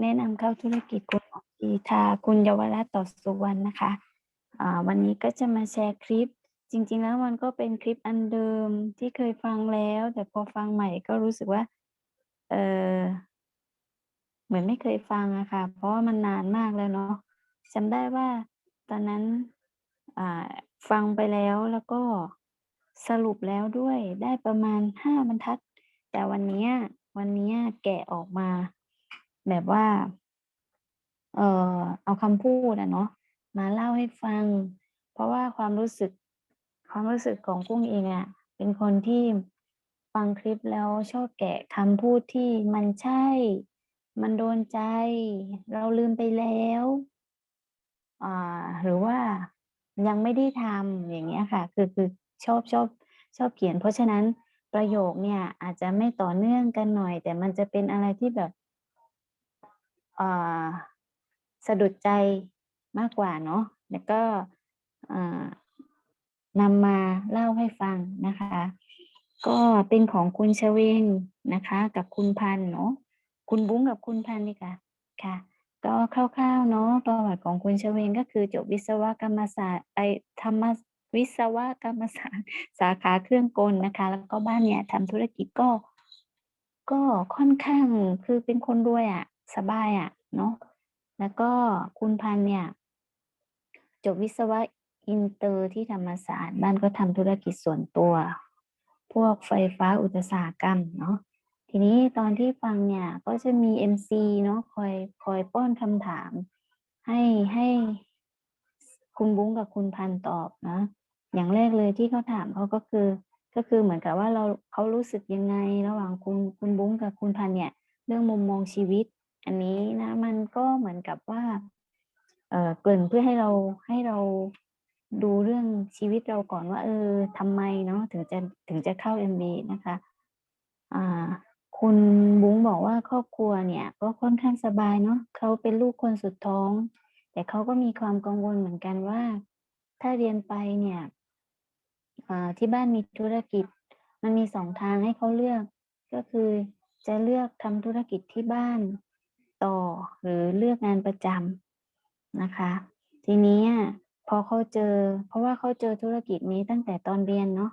แนะนำเข้าธุรกิจคุณกีทาคุณเยาวรัตต่อสุวรรณนะคะอ่าวันนี้ก็จะมาแชร์คลิป จริง ๆ แล้วมันก็เป็นคลิปอันเดิมที่เคยฟังแล้ว แต่พอฟังใหม่ก็รู้สึกว่า เออเหมือนไม่เคยฟังอะค่ะ เพราะว่ามันนานมากแล้วเนาะจำได้ว่าตอนนั้นอ่าฟังไปแล้วแล้วก็สรุปแล้วด้วยได้ประมาณห้าบรรทัด แต่วันนี้วันนี้แกะออกมา แบบว่า เอ่อเอาคำพูดอะเนาะมาเล่าให้ฟัง เพราะว่าความรู้สึก ความรู้สึกของกุ้งเองอะเป็นคนที่ฟังคลิปแล้วชอบแกะคำพูดที่มันใช่ มันโดนใจ เราลืมไปแล้วอ่าหรือว่ายังไม่ได้ทำอย่างเงี้ยค่ะ คือคือชอบชอบชอบเขียน เพราะฉะนั้นประโยคเนี่ยอาจจะไม่ต่อเนื่องกันหน่อย แต่มันจะเป็นอะไรที่แบบ สะดุดใจมากกว่าเนาะแล้วก็นำมาเล่าให้ฟังนะคะ ก็เป็นของคุณชเวงนะคะ กับคุณพันเนาะคุณบุ้งกับคุณพันนี่ค่ะค่ะ ก็คร่าวๆเนาะประวัติของคุณชเวงก็คือจบวิศวกรรมศาสตร์ไอธรรมวิศวกรรมศาสตร์สาขาเครื่องกลนะคะ แล้วก็บ้านเนี่ยทำธุรกิจก็ ก็ค่อนข้างคือเป็นคนรวยอะ สบายอะเนาะแล้วก็คุณพันเนี่ย จบวิศวะอินเตอร์ที่ธรรมศาสตร์บ้านก็ทำธุรกิจส่วนตัว พวกไฟฟ้าอุตสาหกรรมเนาะทีนี้ตอนที่ฟังเนี่ยก็จะมี MC เนาะคอยคอยป้อนคำถาม ให้ให้คุณบุ้งกับคุณพันตอบนะอย่างแรกเลยที่เขาถามเขาก็คือ ก็คือเหมือนกับว่าเราเขารู้สึกยังไงระหว่างคุณคุณบุ้งกับคุณพันเนี่ย เรื่องมุมมองชีวิต อันนี้นะมันก็เหมือนกับว่าเออเกริ่นเพื่อให้เราให้เราดูเรื่องชีวิตเราก่อนว่า เออทำไมเนาะถึงจะถึงจะเข้า MBA นะคะอ่าคุณบุ้งบอกว่าครอบครัวเนี่ย ก็ค่อนข้างสบายเนาะเขาเป็นลูกคนสุดท้อง แต่เขาก็มีความกังวลเหมือนกันว่า ถ้าเรียนไปเนี่ยที่บ้านมีธุรกิจ มันมี2ทางให้เขาเลือก ก็คือจะเลือกทำธุรกิจที่บ้าน หรือเลือกงานประจำนะคะ ทีนี้พอเขาเจอ เพราะว่าเขาเจอธุรกิจนี้ตั้งแต่ตอนเรียนเนาะ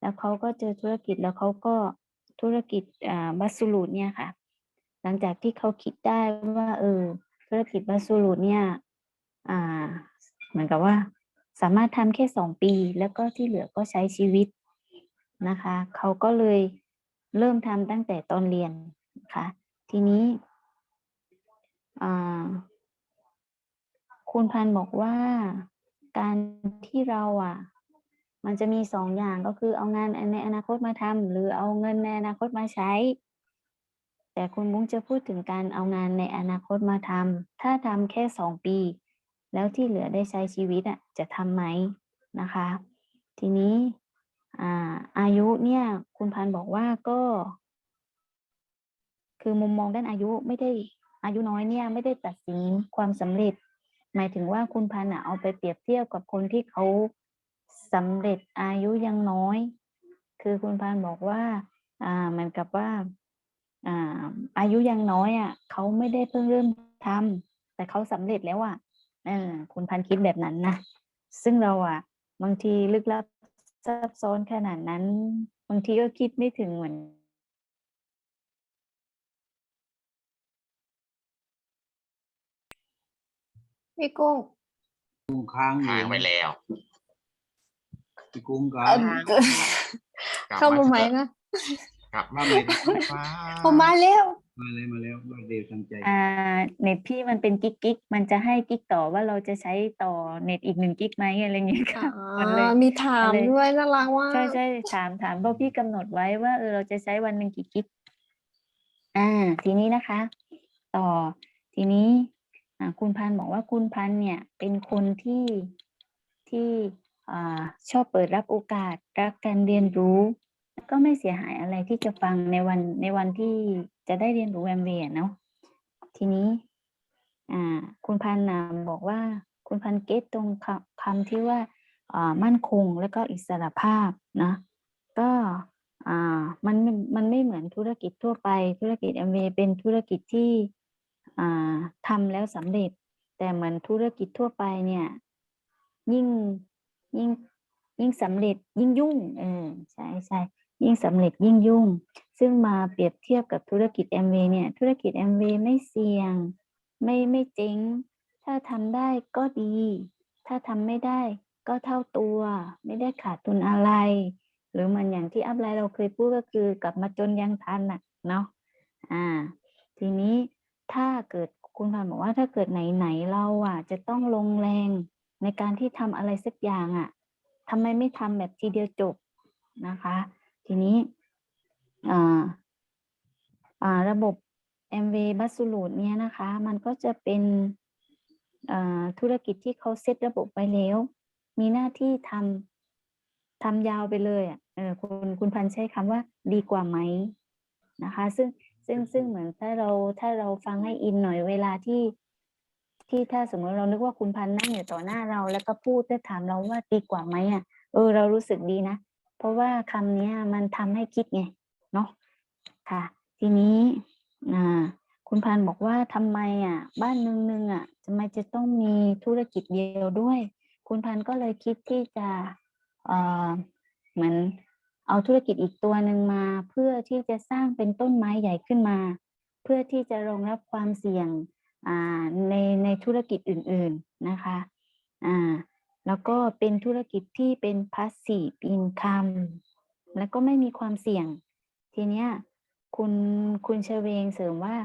แล้วเขาก็เจอธุรกิจแล้วเขาก็ธุรกิจอ่าบัสสูตเนี่ยค่ะ หลังจากที่เขาคิดได้ว่าเออธุรกิจบัสสูตเนี่ยอ่าเหมือนกับว่า สามารถทำแค่2ปี แล้วก็ที่เหลือก็ใช้ชีวิตนะคะ เขาก็เลยเริ่มทำตั้งแต่ตอนเรียนนะคะทีนี้ อ่า คุณพันธ์บอกว่าการที่เราอะ มันจะมี2องอย่างก็คือเอางานในอนาคตมาทำหรือเอาเงินในอนาคตมาใช้ แต่คุณบุ้งจะพูดถึงการเอางานในอนาคตมาทำถ้าทำแค่2ปี แล้วที่เหลือได้ใช้ชีวิตอะ จะทำไหมนะคะ ทีนี้อาอายุเนี่ย คุณพันธ์บอกว่าก็ คือมุมมองด้านอายุไม่ได้ อายุน้อยเนี่ยไม่ได้ตัดสินความสำเร็จ หมายถึงว่าคุณพันธุ์อะเอาไปเปรียบเทียบกับคนที่เขาสำเร็จอายุยังน้อย คือคุณพันธ์บอกว่า อ่าเหมือนกับว่าอ่าอายุยังน้อยอะเขาไม่ได้เพิ่งเริ่มทำแต่เขาสำเร็จแล้วอะเออคุณพันธ์คิดแบบนั้นนะซึ่งเราอะ บางทีลึกลับซับซ้อนขนาดนั้น บางทีก็คิดไม่ถึงเหมือน พี่กุ้งกุ้งค้างอยู่ค้างไว้แล้วพี่กุ้งครัเอ่บอกลับเข้ามาใหม่ถอะนะกลับมามาใหใหม่ม่ครับฟ้าผมมาแล้วมาเลยมาแล้วมาเดวทันใจอ่าเน็ตพี่มันเป็นกิ๊กกิ๊กมันจะให้กิ๊กต่อว่าเราจะใช้ต่อเน็ตอีก1กิ๊กไหมอะไรอย่างเงี้ยอ๋ค่ะมันเลยอมีถามมันเลยด้วยน่ารักมาใช่กใช่ถามถามเพราะพี่กำหนดไว้ว่าเออเราจะใช้วันหนึ่งกี่กิกอ่า ทีนี้นะคะ ต่อทีนี้อ่า คุณพันธ์บอกว่าคุณพันธ์เนี่ยเป็นคนที่ที่อชอบเปิดรับโอกาสรักการเรียนรู้ ก็ไม่เสียหายอะไรที่จะฟังในวันในวันที่จะได้เรียนรู้ Amway อะเนาะทีนี้คุณพันธ์น่ะบอกว่าคุณพันธ์เก็ตตรงคำคำที่ว่ามั่นคงแล้วก็อิสระภาพนะก็มันมันไม่เหมือนธุรกิจทั่วไป ธุรกิจ Amway เป็นธุรกิจที่ ทำแล้วสำเร็จ แต่เหมือนธุรกิจทั่วไปเนี่ย ยิ่งยิ่งยิ่งสำเร็จยิ่งยุ่งเออใช่ใช่ยิ่งสำเร็จยิ่งยุ่ง ซึ่งมาเปรียบเทียบกับธุรกิจแอมเวย์เนี่ยธุรกิจแอมเวย์ไม่เสี่ยง ไม่ไม่เจ๊งถ้าทำได้ก็ดี ถ้าทำไม่ได้ก็เท่าตัว ไม่ได้ขาดทุนอะไร หรือมันอย่างที่อัพไลน์เราเคยพูดก็คือกลับมาจนยังทันน่ะเนาะอ่า ทีนี้ ถ้าเกิดคุณพันธ์บอกว่าถ้าเกิดไหนๆเราอะ จะต้องลงแรงในการที่ทำอะไรสักอย่างอะทำไมไม่ทำแบบทีเดียวจบนะคะ ทีนี้อ่าอ่าระบบ MV บัสสูลูดเนี่ยนะคะ มันก็จะเป็นธุรกิจที่เขาเซตระบบไว้แล้ว มีหน้าที่ทำทำยาวไปเลยอะคุณคุณพันธ์ใช้คำว่าดีกว่าไหมนะคะ ซึ่ง ซึ่งซึ่งเหมือนถ้าเราถ้าเราฟังให้อินหน่อยเวลาที่ ที่ถ้าสมมติเรานึกว่าคุณพันธุ์นั่งอยู่ต่อหน้าเรา แล้วก็พูดแล้วถามเราว่าดีกว่าไหมอะเออเรารู้สึกดีนะ เพราะว่าคำเนี้ยมันทำให้คิดไงเนาะค่ะ ทีนี้อ่าคุณพันธุ์บอกว่าทำไมอะ บ้านเมืองหนึงอะทำไมจะต้องมีธุรกิจเดียวด้วย คุณพันธุ์ก็เลยคิดที่จะเอ่อเหมือน เอาธุรกิจอีกตัวหนึ่งมา เพื่อที่จะสร้างเป็นต้นไม้ใหญ่ขึ้นมา เพื่อที่จะรองรับความเสี่ยงในในธุรกิจอื่นๆนะคะอ่าแล้วก็เป็นธุรกิจที่เป็น passive income แล้วก็ไม่มีความเสี่ยง ทีเนี้ยคุณคุณเชเวงเสริมว่า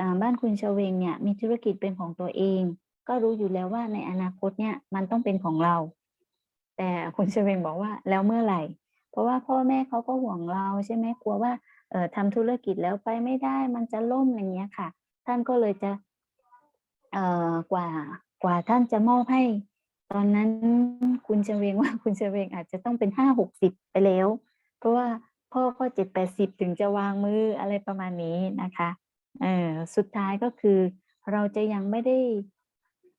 อ่าบ้านคุณเชเวงเนี่ยมีธุรกิจเป็นของตัวเอง ก็รู้อยู่แล้วว่าในอนาคตเนี่ยมันต้องเป็นของเรา แต่คุณเชเวงบอกว่าแล้วเมื่อไหร่ เพราะว่าพ่อแม่เขาก็ห่วงเราใช่ไหมกลัวว่าเออทำธุรกิจแล้วไปไม่ได้มันจะล่มอะไรเงี้ยค่ะ ท่านก็เลยจะเอ่อกว่ากว่าท่านจะมอบให้ ตอนนั้นคุณเชเวงว่าคุณเชเวงอาจจะต้องเป็นห้าหกสิบไปแล้ว เพราะว่าพ่อก็เจ็ดแปดสิบถึงจะวางมืออะไรประมาณนี้นะคะเออสุดท้ายก็คือเราจะยังไม่ได้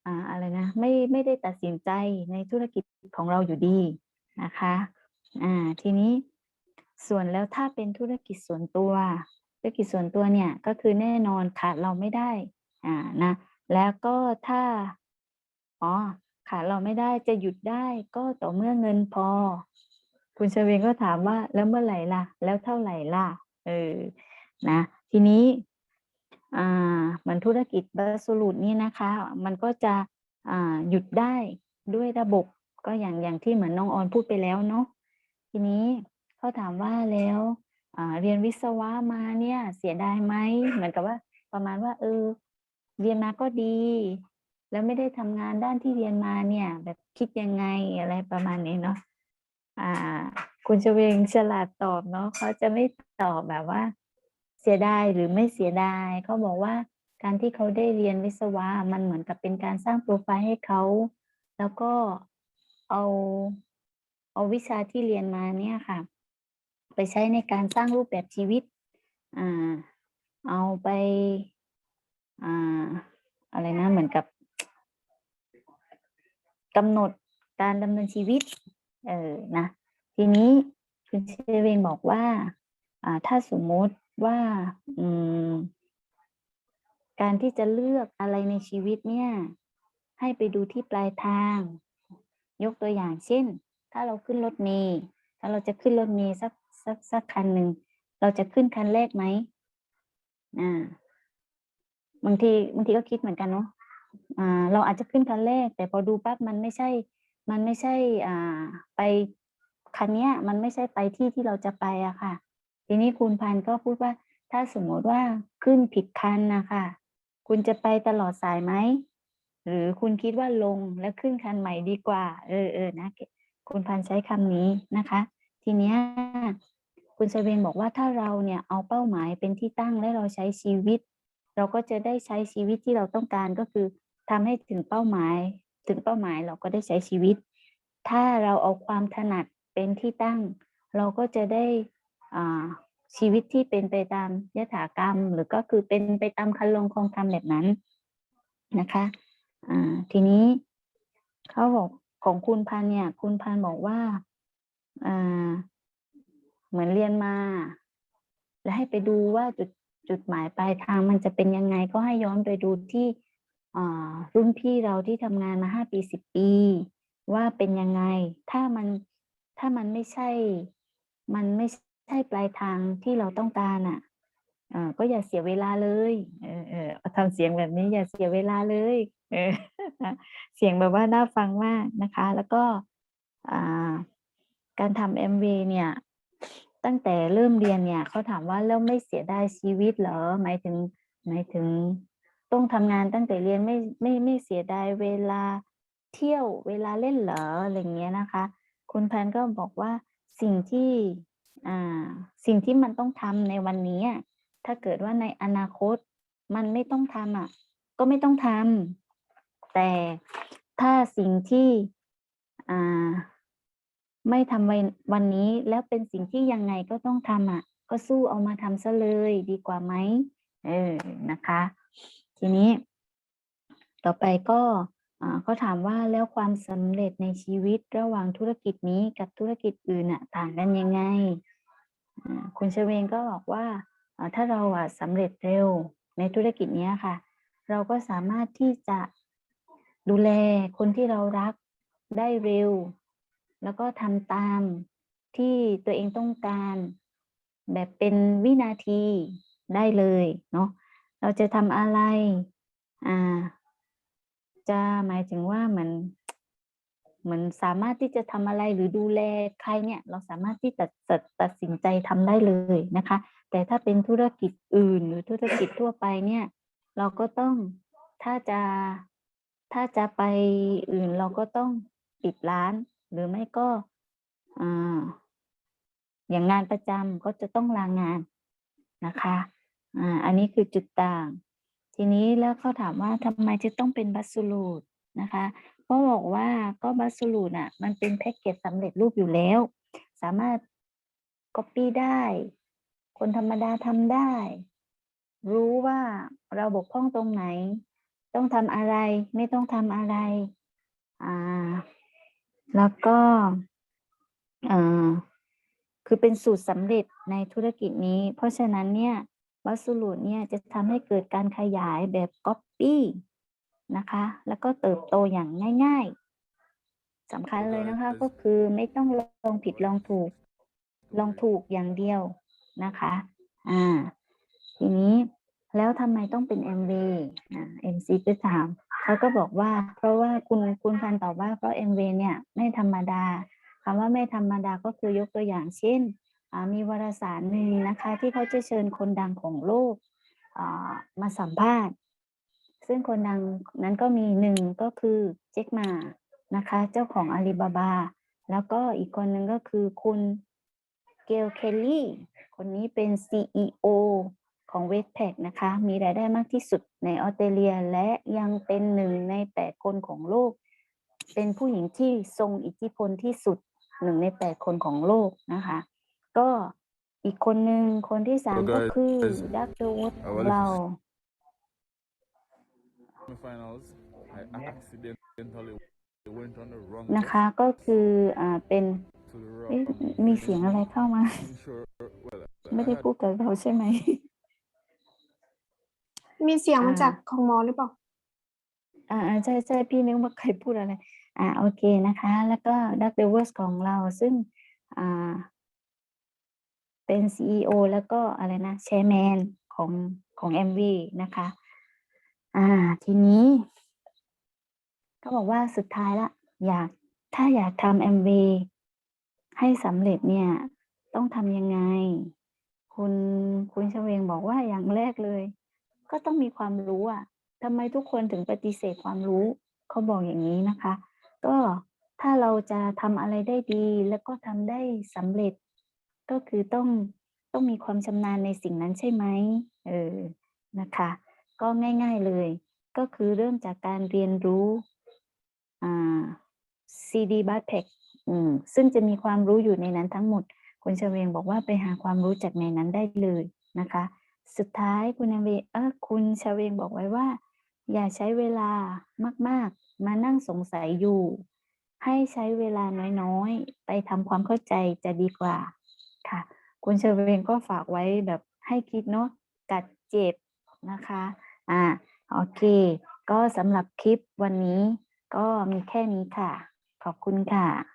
อ่าอะไรนะไม่ไม่ได้ตัดสินใจในธุรกิจของเราอยู่ดีนะคะ อ่าทีนี้ส่วนแล้วถ้าเป็นธุรกิจส่วนตัว ธุรกิจส่วนตัวเนี่ยก็คือแน่นอนขาดเราไม่ได้อ่านะแล้วก็ถ้าอ๋อขาดเราไม่ได้จะหยุดได้ก็ต่อเมื่อเงินพอ คุณเชเวงก็ถามว่าแล้วเมื่อไหร่ล่ะ แล้วเท่าไหร่ล่ะเออนะทีนี้อ่าเหมือนธุรกิจบัสลูดนี่นะคะ มันก็จะอ่าหยุดได้ด้วยระบบก็อย่างอย่างที่เหมือนน้องออนพูดไปแล้วเนาะ ทีนี้เขาถามว่าแล้วเรียนวิศวะมาเนี่ย เสียดายไหมเหมือนกับว่า ประมาณว่าเออเรียนมาก็ดี แล้วไม่ได้ทำงานด้านที่เรียนมาเนี่ย แบบคิดยังไงอะไรประมาณนี้เนาะอ่า คุณเวงฉลาดตอบเนาะเขาจะไม่ตอบแบบว่า เสียดายหรือไม่เสียดายเขาบอกว่าการที่เขาได้เรียนวิศวะมันเหมือนกับเป็นการสร้างโปรไฟล์ให้เขา แล้วก็เอา เอาวิชาที่เรียนมาเนี่ยค่ะ ไปใช้ในการสร้างรูปแบบชีวิตอ่าเอาไปอ่าอะไรนะเหมือนกับกำหนดการดำเนินชีวิต เออนะ ทีนี้คุณเชเวงบอกว่า อ่า ถ้าสมมติว่าอืมการที่จะเลือกอะไรในชีวิตเนี่ย ให้ไปดูที่ปลายทาง ยกตัวอย่างเช่น ถ้าเราขึ้นรถเมล์ถ้าเราจะขึ้นรถเมล์สักสักสักคันหนึ่งเราจะขึ้นคันแรกไหมอ่าบางทีบางทีก็คิดเหมือนกันเนาะอ่าเราอาจจะขึ้นคันแรก แต่พอดูปั๊บมันไม่ใช่ มันไม่ใช่อ่าไปคันเนี้ย มันไม่ใช่ไปที่ที่เราจะไปอะค่ะ ทีนี้คุณพันก็พูดว่า ถ้าสมมติว่าขึ้นผิดคันนะคะคุณจะไปตลอดสายไหมหรือคุณคิดว่าลงแล้วขึ้นคันใหม่ดีกว่า เออเออนะ คุณพันใช้คำนี้นะคะ ทีเนี้ยคุณเซเวนบอกว่าถ้าเราเนี่ยเอาเป้าหมายเป็นที่ตั้งและเราใช้ชีวิต เราก็จะได้ใช้ชีวิตที่เราต้องการก็คือทำให้ถึงเป้าหมาย ถึงเป้าหมายเราก็ได้ใช้ชีวิต ถ้าเราเอาความถนัดเป็นที่ตั้ง เราก็จะได้อ่าชีวิตที่เป็นไปตามยถากรรม หรือก็คือเป็นไปตามคันลงคงธรรมแบบนั้นนะคะอ่าทีนี้เขาบอก ของคุณพันเนี่ย คุณพันบอกว่าอ่าเหมือนเรียนมา แล้วให้ไปดูว่าจุดจุดหมายปลายทางมันจะเป็นยังไงก็ให้ย้อนไปดูที่รุ่นพี่เราที่ทำงานมาห้าปีสิบปี ว่าเป็นยังไง ถ้ามันถ้ามันไม่ใช่ มันไม่ใช่ปลายทางที่เราต้องการอะ ออก็อย่าเสียเวลาเลยเออเออทำเสียงแบบนี้อย่าเสียเวลาเลยเออเสียงแบบว่าน่าฟังมากนะคะ แล้วก็อ่าการทำ MV เนี่ยตั้งแต่เริ่มเรียนเนี่ยเขาถามว่าแล้วไม่เสียดายชีวิตเหรอหมายถึงหมายถึงต้องทำงานตั้งแต่เรียนไม่ไม่ไม่เสียดายเวลาเที่ยวเวลาเล่นเหรออะไรเงี้ยนะคะ คุณแพนก็บอกว่าสิ่งที่อ่าสิ่งที่มันต้องทำในวันนี้อะ ถ้าเกิดว่าในอนาคตมันไม่ต้องทำอะ ก็ไม่ต้องทำแต่ถ้าสิ่งที่อ่าไม่ทำวันวันนี้แล้วเป็นสิ่งที่ยังไงก็ต้องทำอะ ก็สู้เอามาทำซะเลยดีกว่าไหมเออนะคะ ทีนี้ ต่อไปก็อ่าเขาถามว่าแล้วความสำเร็จในชีวิตระหว่างธุรกิจนี้กับธุรกิจอื่นอะต่างกันยังไงคุณเชเวงก็บอกว่า ถ้าเราอะสำเร็จเร็วในธุรกิจเนี้ยค่ะ เราก็สามารถที่จะดูแลคนที่เรารักได้เร็ว แล้วก็ทำตามที่ตัวเองต้องการ แบบเป็นวินาทีได้เลยเนาะเราจะทำอะไรอ่าจะหมายถึงว่าเหมือน มือนสามารถที่จะทำอะไรหรือดูแลใครเนี่ยเราสามารถที่จะตัดตัดสินใจทำได้เลยนะคะ แต่ถ้าเป็นธุรกิจอื่น หรือธุรกิจทั่วไปเนี่ย เราก็ต้องถ้าจะถ้าจะไปอื่นเราก็ต้องปิดร้าน หรือไม่ก็อ่าอย่างงานประจำก็จะต้องลางานนะคะอ่าอันนี้คือจุดต่าง ทีนี้แล้วเขาถามว่าทำไมจะต้องเป็นบัสสูลูดนะคะ ก็บอกว่าก็บัสสูลูดอะ มันเป็นแพ็กเกจสำเร็จรูปอยู่แล้ว สามารถ Copy ได้ คนธรรมดาทำได้ รู้ว่าเราบกพร่องตรงไหน ต้องทำอะไร ไม่ต้องทำอะไร อ่า แล้วก็อ่อคือเป็นสูตรสำเร็จในธุรกิจนี้ เพราะฉะนั้นเนี่ยวัสดุเนี่ยจะทำให้เกิดการขยายแบบ Copy นะคะ แล้วก็เติบโตอย่างง่ายๆสำคัญเลยนะคะ ก็คือไม่ต้องลองผิดลองถูก ลองถูกอย่างเดียวนะคะ อ่า ทีนี้แล้วทำไมต้องเป็น MV อ่า MC ก็ถามเขาก็บอกว่า เพราะว่าคุณคุณพันธุ์ตอบว่าเพราะ MV เนี่ยไม่ธรรมดาคำว่าไม่ธรรมดาก็คือยกตัวอย่างเช่นอ่ามีวารสารหนึ่งนะคะ ที่เขาจะเชิญคนดังของโลกอ่ามาสัมภาษณ์ ซึ่งคนดังนั้นก็มีหนึ่งก็คือเจ็คหมานะคะ เจ้าของอาลีบาบา แล้วก็อีกคนหนึ่งก็คือคุณเกลเคลลี่ คนนี้เป็น CEO ของ w e s t p a c นะคะ มีรายได้มากที่สุดในออสเตรเลียและยังเป็นหนึ่งในแปดคนของโลก เป็นผู้หญิงที่ทรงอิทธิพลที่สุดหนึ่งในแปดคนของโลกนะคะ ก็อีกคนหนึ่งคนที่สาม So ก็ guys, คือดักเตอร์วอต I will เรา นะคะ test ก็คืออ่าเป็น to the เอ๊ะ wrong มีเสียงอะไรเข้ามา Sure, well, ไม่ I ได้ had พูดกับเราใช่ไหม มีเสียงมาอ่าจากของหมอหรือเปล่าอ่า อ่าใช่ใช่พี่นึกว่าใครพูดอะไร อ่าโอเคนะคะ แล้วก็ดักเดเวอร์สของเราซึ่งอ่าเป็น CEO แล้วก็อะไรนะแชร์แมนของของ MV นะคะ อ่า ทีนี้ ก็บอกว่าสุดท้ายละ อยากถ้าอยากทำ MV ให้สำเร็จเนี่ย ต้องทำยังไง คุณคุณชเวงบอกว่าอย่างแรกเลย ก็ต้องมีความรู้อะทำไมทุกคนถึงปฏิเสธความรู้ เขาบอกอย่างนี้นะคะ ก็ถ้าเราจะทำอะไรได้ดีแล้วก็ทำได้สำเร็จ ก็คือต้องต้องมีความชำนาญในสิ่งนั้นใช่ไหมเออนะคะ ก็ง่ายๆเลย ก็คือเริ่มจากการเรียนรู้อ่า CD b a t p a c อืมซึ่งจะมีความรู้อยู่ในนั้นทั้งหมด คุณเฉวงบอกว่าไปหาความรู้จากในนั้นได้เลยนะคะ สุดท้ายคุณเวเออคุณเฉวงบอกไว้ว่า อย่าใช้เวลามากๆ มานั่งสงสัยอยู่ ให้ใช้เวลาน้อยๆ ไปทำความเข้าใจจะดีกว่าค่ะ คุณเชอร์เวงก็ฝากไว้แบบให้คิดเนาะกัดเจ็ดนะคะ อ่าโอเค ก็สำหรับคลิปวันนี้ก็มีแค่นี้ค่ะ ขอบคุณค่ะ